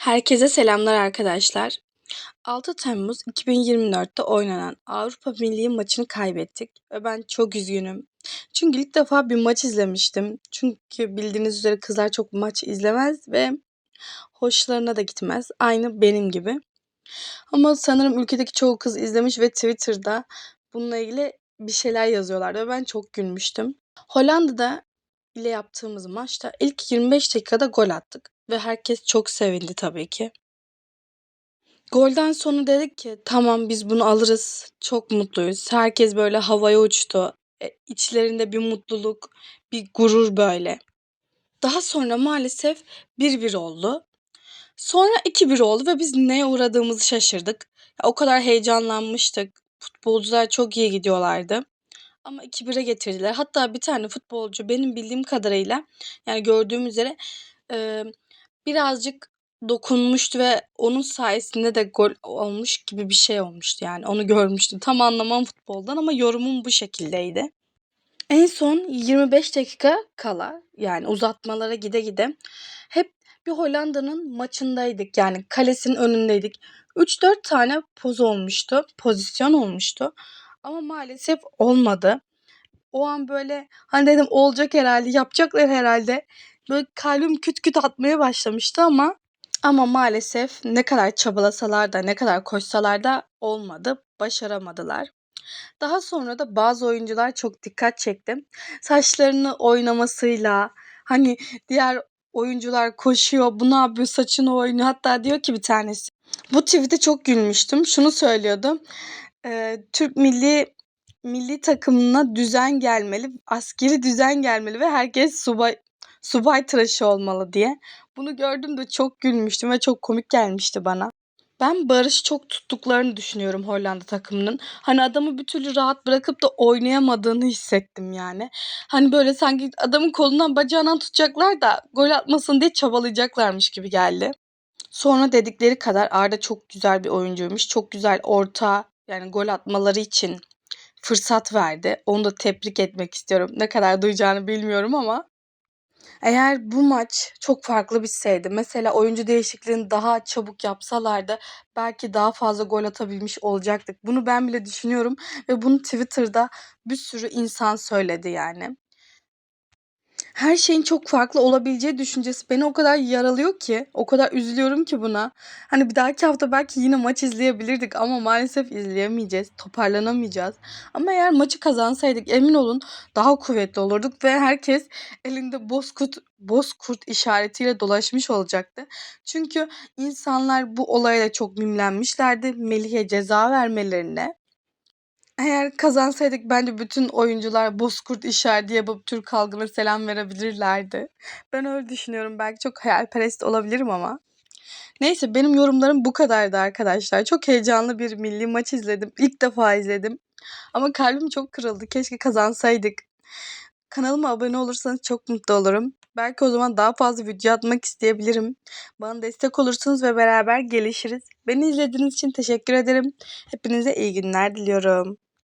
Herkese selamlar arkadaşlar. 6 Temmuz 2024'te oynanan Avrupa Milli maçını kaybettik ve ben çok üzgünüm. Çünkü ilk defa bir maç izlemiştim. Çünkü bildiğiniz üzere kızlar çok maç izlemez ve hoşlarına da gitmez. Aynı benim gibi. Ama sanırım ülkedeki çoğu kız izlemiş ve Twitter'da bununla ilgili bir şeyler yazıyorlardı ve ben çok gülmüştüm. Hollanda'da ile yaptığımız maçta ilk 25 dakikada gol attık ve herkes çok sevindi tabii ki. Golden sonra dedik ki tamam biz bunu alırız. Çok mutluyuz. Herkes böyle havaya uçtu. E, içlerinde bir mutluluk, bir gurur böyle. Daha sonra maalesef 1-1 oldu. Sonra 2-1 oldu ve biz neye uğradığımızı şaşırdık. Ya, o kadar heyecanlanmıştık. Futbolcular çok iyi gidiyorlardı. Ama 2-1'e getirdiler. Hatta bir tane futbolcu benim bildiğim kadarıyla yani gördüğüm üzere e, birazcık dokunmuştu ve onun sayesinde de gol olmuş gibi bir şey olmuştu yani onu görmüştüm. Tam anlamam futboldan ama yorumum bu şekildeydi. En son 25 dakika kala yani uzatmalara gide gide hep bir Hollanda'nın maçındaydık. Yani kalesinin önündeydik. 3-4 tane poz olmuştu. Pozisyon olmuştu. Ama maalesef olmadı. O an böyle hani dedim olacak herhalde, yapacaklar herhalde. Böyle kalbim küt küt atmaya başlamıştı ama ama maalesef ne kadar çabalasalar da ne kadar koşsalar da olmadı. Başaramadılar. Daha sonra da bazı oyuncular çok dikkat çekti. Saçlarını oynamasıyla hani diğer oyuncular koşuyor, bu ne yapıyor, saçını oynuyor. Hatta diyor ki bir tanesi. Bu tweet'e çok gülmüştüm. Şunu söylüyordu. E, Türk milli milli takımına düzen gelmeli, askeri düzen gelmeli ve herkes subay subay tıraşı olmalı diye. Bunu gördüğümde çok gülmüştüm ve çok komik gelmişti bana. Ben Barış'ı çok tuttuklarını düşünüyorum Hollanda takımının. Hani adamı bir türlü rahat bırakıp da oynayamadığını hissettim yani. Hani böyle sanki adamın kolundan bacağından tutacaklar da gol atmasın diye çabalayacaklarmış gibi geldi. Sonra dedikleri kadar Arda çok güzel bir oyuncuymuş. Çok güzel orta yani gol atmaları için fırsat verdi. Onu da tebrik etmek istiyorum. Ne kadar duyacağını bilmiyorum ama eğer bu maç çok farklı bitseydi, mesela oyuncu değişikliğini daha çabuk yapsalardı belki daha fazla gol atabilmiş olacaktık. Bunu ben bile düşünüyorum ve bunu Twitter'da bir sürü insan söyledi yani her şeyin çok farklı olabileceği düşüncesi beni o kadar yaralıyor ki, o kadar üzülüyorum ki buna. Hani bir dahaki hafta belki yine maç izleyebilirdik ama maalesef izleyemeyeceğiz, toparlanamayacağız. Ama eğer maçı kazansaydık emin olun daha kuvvetli olurduk ve herkes elinde bozkurt, bozkurt işaretiyle dolaşmış olacaktı. Çünkü insanlar bu olayla çok mimlenmişlerdi. Melih'e ceza vermelerine. Eğer kazansaydık bence bütün oyuncular bozkurt işareti yapıp Türk halkına selam verebilirlerdi. Ben öyle düşünüyorum. Belki çok hayalperest olabilirim ama. Neyse benim yorumlarım bu kadardı arkadaşlar. Çok heyecanlı bir milli maç izledim. İlk defa izledim. Ama kalbim çok kırıldı. Keşke kazansaydık. Kanalıma abone olursanız çok mutlu olurum. Belki o zaman daha fazla video atmak isteyebilirim. Bana destek olursunuz ve beraber gelişiriz. Beni izlediğiniz için teşekkür ederim. Hepinize iyi günler diliyorum.